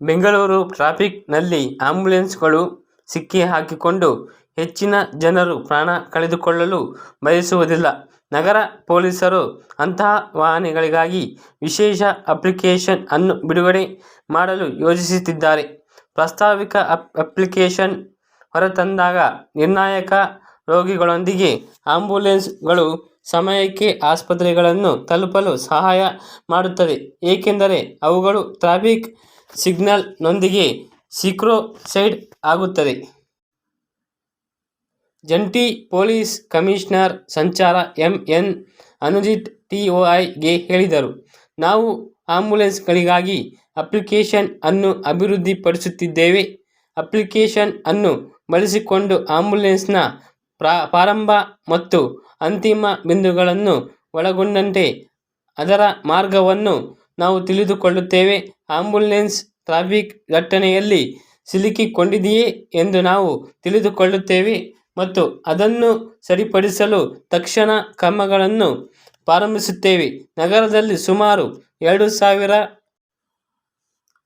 ಬೆಂಗಳೂರು ಟ್ರಾಫಿಕ್ನಲ್ಲಿ ಆಂಬ್ಯುಲೆನ್ಸ್ಗಳು ಸಿಕ್ಕಿಹಾಕಿಕೊಂಡು ಹೆಚ್ಚಿನ ಜನರು ಪ್ರಾಣ ಕಳೆದುಕೊಳ್ಳಲು ಬಯಸುವುದಿಲ್ಲ. ನಗರ ಪೊಲೀಸರು ಅಂತಹ ವಾಹನಗಳಿಗಾಗಿ ವಿಶೇಷ ಅಪ್ಲಿಕೇಶನ್ ಅನ್ನು ಬಿಡುಗಡೆ ಮಾಡಲು ಯೋಜಿಸುತ್ತಿದ್ದಾರೆ. ಪ್ರಾಸ್ತಾವಿಕ ಅಪ್ಲಿಕೇಶನ್ ಹೊರತಂದಾಗ ನಿರ್ಣಾಯಕ ರೋಗಿಗಳೊಂದಿಗೆ ಆಂಬ್ಯುಲೆನ್ಸ್ಗಳು ಸಮಯಕ್ಕೆ ಆಸ್ಪತ್ರೆಗಳನ್ನು ತಲುಪಲು ಸಹಾಯ ಮಾಡುತ್ತದೆ ಏಕೆಂದರೆ ಅವುಗಳು ಟ್ರಾಫಿಕ್ ಸಿಗ್ನಲ್ನೊಂದಿಗೆ ಸಿಕ್ರೋಸೈಡ್ ಆಗುತ್ತದೆ. ಜಂಟಿ ಪೊಲೀಸ್ ಕಮಿಷನರ್ ಸಂಚಾರ M. N. Anujit, T O ಗೆ ಹೇಳಿದರು. ನಾವು ಆಂಬ್ಯುಲೆನ್ಸ್ಗಳಿಗಾಗಿ ಅಪ್ಲಿಕೇಶನ್ ಅನ್ನು ಅಭಿವೃದ್ಧಿಪಡಿಸುತ್ತಿದ್ದೇವೆ. ಅಪ್ಲಿಕೇಶನ್ ಅನ್ನು ಬಳಸಿಕೊಂಡು ಆಂಬ್ಯುಲೆನ್ಸ್ನ ಪ್ರಾರಂಭ ಮತ್ತು ಅಂತಿಮ ಬಿಂದುಗಳನ್ನು ಒಳಗೊಂಡಂತೆ ಅದರ ಮಾರ್ಗವನ್ನು ನಾವು ತಿಳಿದುಕೊಳ್ಳುತ್ತೇವೆ. ಆಂಬುಲೆನ್ಸ್ ಟ್ರಾಫಿಕ್ ದಟ್ಟಣೆಯಲ್ಲಿ ಸಿಲುಕಿಕೊಂಡಿದೆಯೇ ಎಂದು ನಾವು ತಿಳಿದುಕೊಳ್ಳುತ್ತೇವೆ ಮತ್ತು ಅದನ್ನು ಸರಿಪಡಿಸಲು ತಕ್ಷಣ ಕ್ರಮಗಳನ್ನು ಪ್ರಾರಂಭಿಸುತ್ತೇವೆ. ನಗರದಲ್ಲಿ ಸುಮಾರು ಎರಡು ಸಾವಿರ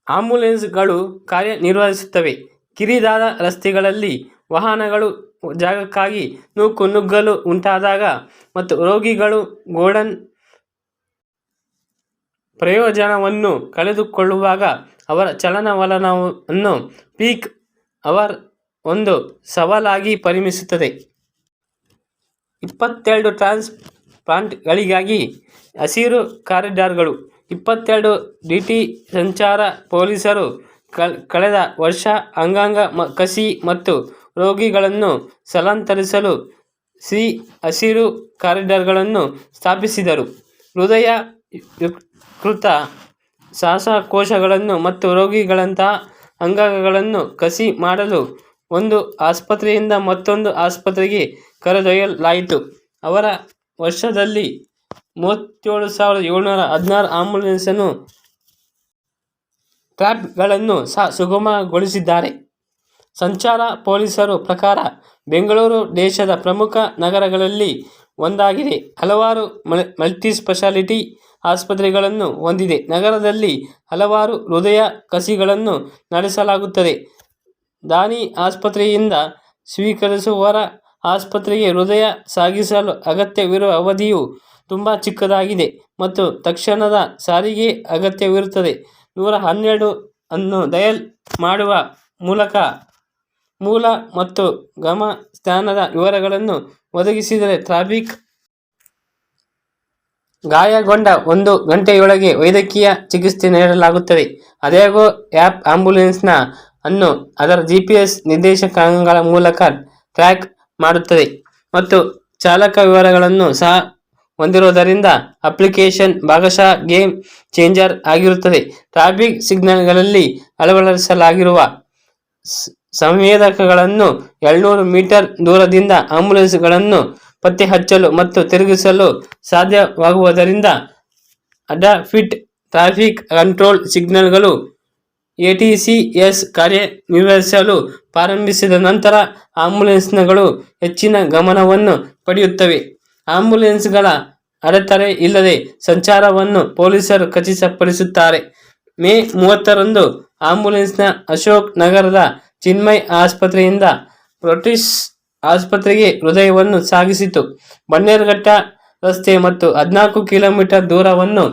ಆಂಬುಲೆನ್ಸ್ಗಳು ಕಾರ್ಯನಿರ್ವಹಿಸುತ್ತವೆ. ಕಿರಿದಾದ ರಸ್ತೆಗಳಲ್ಲಿ ವಾಹನಗಳು ಜಾಗಕ್ಕಾಗಿ ನೂಕುನುಗ್ಗಲು ಉಂಟಾದಾಗ ಮತ್ತು ರೋಗಿಗಳು ಗೋಡನ್ ಪ್ರಯೋಜನವನ್ನು ಕಳೆದುಕೊಳ್ಳುವಾಗ ಅವರ ಚಲನವಲನವನ್ನು ಪೀಕ್ ಅವರ್ ಒಂದು ಸವಾಲಾಗಿ ಪರಿಮಿಸುತ್ತದೆ ಇಪ್ಪತ್ತೆರಡು ಟ್ರಾನ್ಸ್ ಪ್ಲಾಂಟ್ಗಳಿಗಾಗಿ ಹಸಿರು ಕಾರಿಡಾರ್ಗಳು, ಇಪ್ಪತ್ತೆರಡು ಡಿ ಟಿ ಸಂಚಾರ ಪೊಲೀಸರು ಕಳೆದ ವರ್ಷ ಅಂಗಾಂಗ ಕಸಿ ಮತ್ತು ರೋಗಿಗಳನ್ನು ಸ್ಥಳಾಂತರಿಸಲು ಸಿ ಹಸಿರು ಕಾರಿಡಾರ್ಗಳನ್ನು ಸ್ಥಾಪಿಸಿದರು. ಹೃದಯ ಕೃತ ಶ್ವಾಸಕೋಶಗಳನ್ನು ಮತ್ತು ರೋಗಿಗಳಂತಹ ಅಂಗಗಳನ್ನು ಕಸಿ ಮಾಡಲು ಒಂದು ಆಸ್ಪತ್ರೆಯಿಂದ ಮತ್ತೊಂದು ಆಸ್ಪತ್ರೆಗೆ ಕರೆದೊಯ್ಯಲಾಯಿತು. ಅವರ ವರ್ಷದಲ್ಲಿ ಮೂವತ್ತೇಳು ಸಾವಿರದ ಏಳ್ನೂರ ಹದಿನಾರು ಆಂಬ್ಯುಲೆನ್ಸನ್ನು ಟ್ರ್ಯಾಪ್ಗಳನ್ನು ಸಹ ಸುಗಮಗೊಳಿಸಿದ್ದಾರೆ. ಸಂಚಾರ ಪೊಲೀಸರು ಪ್ರಕಾರ ಬೆಂಗಳೂರು ದೇಶದ ಪ್ರಮುಖ ನಗರಗಳಲ್ಲಿ ಒಂದಾಗಿದೆ. ಹಲವಾರು ಮಲ್ಟಿ ಸ್ಪೆಷಾಲಿಟಿ ಆಸ್ಪತ್ರೆಗಳನ್ನು ಹೊಂದಿದೆ. ನಗರದಲ್ಲಿ ಹಲವಾರು ಹೃದಯ ಕಸಿಗಳನ್ನು ನಡೆಸಲಾಗುತ್ತದೆ. ದಾನಿ ಆಸ್ಪತ್ರೆಯಿಂದ ಸ್ವೀಕರಿಸುವವರ ಆಸ್ಪತ್ರೆಗೆ ಹೃದಯ ಸಾಗಿಸಲು ಅಗತ್ಯವಿರುವ ಅವಧಿಯು ತುಂಬ ಚಿಕ್ಕದಾಗಿದೆ ಮತ್ತು ತಕ್ಷಣದ ಸಾರಿಗೆ ಅಗತ್ಯವಿರುತ್ತದೆ. ನೂರ ಹನ್ನೆರಡು ಅನ್ನು ಡಯಲ್ ಮಾಡುವ ಮೂಲಕ ಮೂಲ ಮತ್ತು ಗಮ್ಯಸ್ಥಾನದ ವಿವರಗಳನ್ನು ಒದಗಿಸಿದರೆ ಟ್ರಾಫಿಕ್ ಗಾಯಗೊಂಡ ಒಂದು ಗಂಟೆಯೊಳಗೆ ವೈದ್ಯಕೀಯ ಚಿಕಿತ್ಸೆ ನೀಡಲಾಗುತ್ತದೆ. ಅದೇಗೋ ಆ್ಯಪ್ ಆಂಬ್ಯುಲೆನ್ಸ್ನ ಅನ್ನು ಅದರ ಜಿ ಪಿ ಎಸ್ ನಿರ್ದೇಶಕಗಳ ಮೂಲಕ ಟ್ರ್ಯಾಕ್ ಮಾಡುತ್ತದೆ ಮತ್ತು ಚಾಲಕ ವಿವರಗಳನ್ನು ಸಹ ಹೊಂದಿರುವುದರಿಂದ ಅಪ್ಲಿಕೇಶನ್ ಭಾಗಶಃ ಗೇಮ್ ಚೇಂಜರ್ ಆಗಿರುತ್ತದೆ. ಟ್ರಾಫಿಕ್ ಸಿಗ್ನಲ್ಗಳಲ್ಲಿ ಅಳವಡಿಸಲಾಗಿರುವ ಸಂವೇದಕಗಳನ್ನು ಏಳ್ನೂರು ಮೀಟರ್ ದೂರದಿಂದ ಆಂಬುಲೆನ್ಸ್ಗಳನ್ನು ಪತ್ತೆ ಹಚ್ಚಲು ಮತ್ತು ತಿರುಗಿಸಲು ಸಾಧ್ಯವಾಗುವುದರಿಂದ ಅಡಾಫಿಟ್ ಟ್ರಾಫಿಕ್ ಕಂಟ್ರೋಲ್ ಸಿಗ್ನಲ್ಗಳು ಎ ಟಿ ಸಿ ಎಟಿಸಿಎಸ್ ಕಾರ್ಯನಿರ್ವಹಿಸಲು ಪ್ರಾರಂಭಿಸಿದ ನಂತರ ಆಂಬ್ಯುಲೆನ್ಸ್ಗಳು ಹೆಚ್ಚಿನ ಗಮನವನ್ನು ಪಡೆಯುತ್ತವೆ. ಆಂಬುಲೆನ್ಸ್ಗಳ ಅಡೆತಡೆ ಇಲ್ಲದೆ ಸಂಚಾರವನ್ನು ಪೊಲೀಸರು ಖಚಿತಪಡಿಸುತ್ತಾರೆ. ಮೇ ಮೂವತ್ತರಂದು ಆಂಬುಲೆನ್ಸ್ನ ಅಶೋಕ್ ನಗರದ ಚಿನ್ಮಯ ಆಸ್ಪತ್ರೆಯಿಂದ ಪ್ರೊಟಿಸ್ ಆಸ್ಪತ್ರೆಗೆ ಹೃದಯವನ್ನು ಸಾಗಿಸಿತು. ಬನ್ನೇರುಘಟ್ಟ ರಸ್ತೆ ಮತ್ತು ಹದಿನಾಲ್ಕು ಕಿಲೋಮೀಟರ್ ದೂರವನ್ನು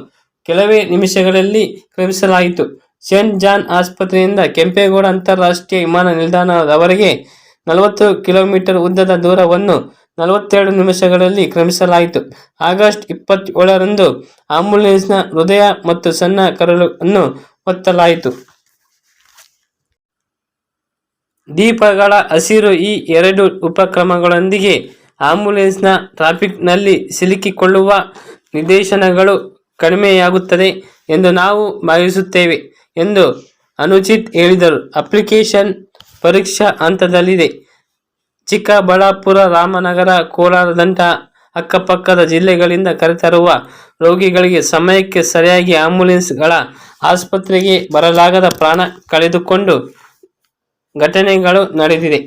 ಕೆಲವೇ ನಿಮಿಷಗಳಲ್ಲಿ ಕ್ರಮಿಸಲಾಯಿತು. ಸೇಂಟ್ ಜಾನ್ ಆಸ್ಪತ್ರೆಯಿಂದ ಕೆಂಪೇಗೌಡ ಅಂತಾರಾಷ್ಟ್ರೀಯ ವಿಮಾನ ನಿಲ್ದಾಣದವರೆಗೆ ನಲವತ್ತು ಕಿಲೋಮೀಟರ್ ಉದ್ದದ ದೂರವನ್ನು ನಲವತ್ತೆರಡು ನಿಮಿಷಗಳಲ್ಲಿ ಕ್ರಮಿಸಲಾಯಿತು. ಆಗಸ್ಟ್ ಇಪ್ಪತ್ತೇಳರಂದು ಆಂಬ್ಯುಲೆನ್ಸ್ನ ಹೃದಯ ಮತ್ತು ಸಣ್ಣ ಕರಳನ್ನು ಹೊತ್ತಲಾಯಿತು. ದೀಪಗಳ ಹಸಿರು ಈ ಎರಡು ಉಪಕ್ರಮಗಳೊಂದಿಗೆ ಆಂಬ್ಯುಲೆನ್ಸ್ನ ಟ್ರಾಫಿಕ್ನಲ್ಲಿ ಸಿಲುಕಿಕೊಳ್ಳುವ ನಿರ್ದೇಶನಗಳು ಕಡಿಮೆಯಾಗುತ್ತದೆ ಎಂದು ನಾವು ಭಾವಿಸುತ್ತೇವೆ ಎಂದು ಅನುಚಿತ್ ಹೇಳಿದರು. ಅಪ್ಲಿಕೇಶನ್ ಪರೀಕ್ಷಾ ಹಂತದಲ್ಲಿದೆ. ಚಿಕ್ಕಬಳ್ಳಾಪುರ, ರಾಮನಗರ, ಕೋಲಾರದಂಥ ಅಕ್ಕಪಕ್ಕದ ಜಿಲ್ಲೆಗಳಿಂದ ಕರೆತರುವ ರೋಗಿಗಳಿಗೆ ಸಮಯಕ್ಕೆ ಸರಿಯಾಗಿ ಆಂಬ್ಯುಲೆನ್ಸ್ಗಳ ಆಸ್ಪತ್ರೆಗೆ ಬರಲಾಗದ ಪ್ರಾಣ ಕಳೆದುಕೊಂಡ ಘಟನೆಗಳು ನಡೆದಿದೆ.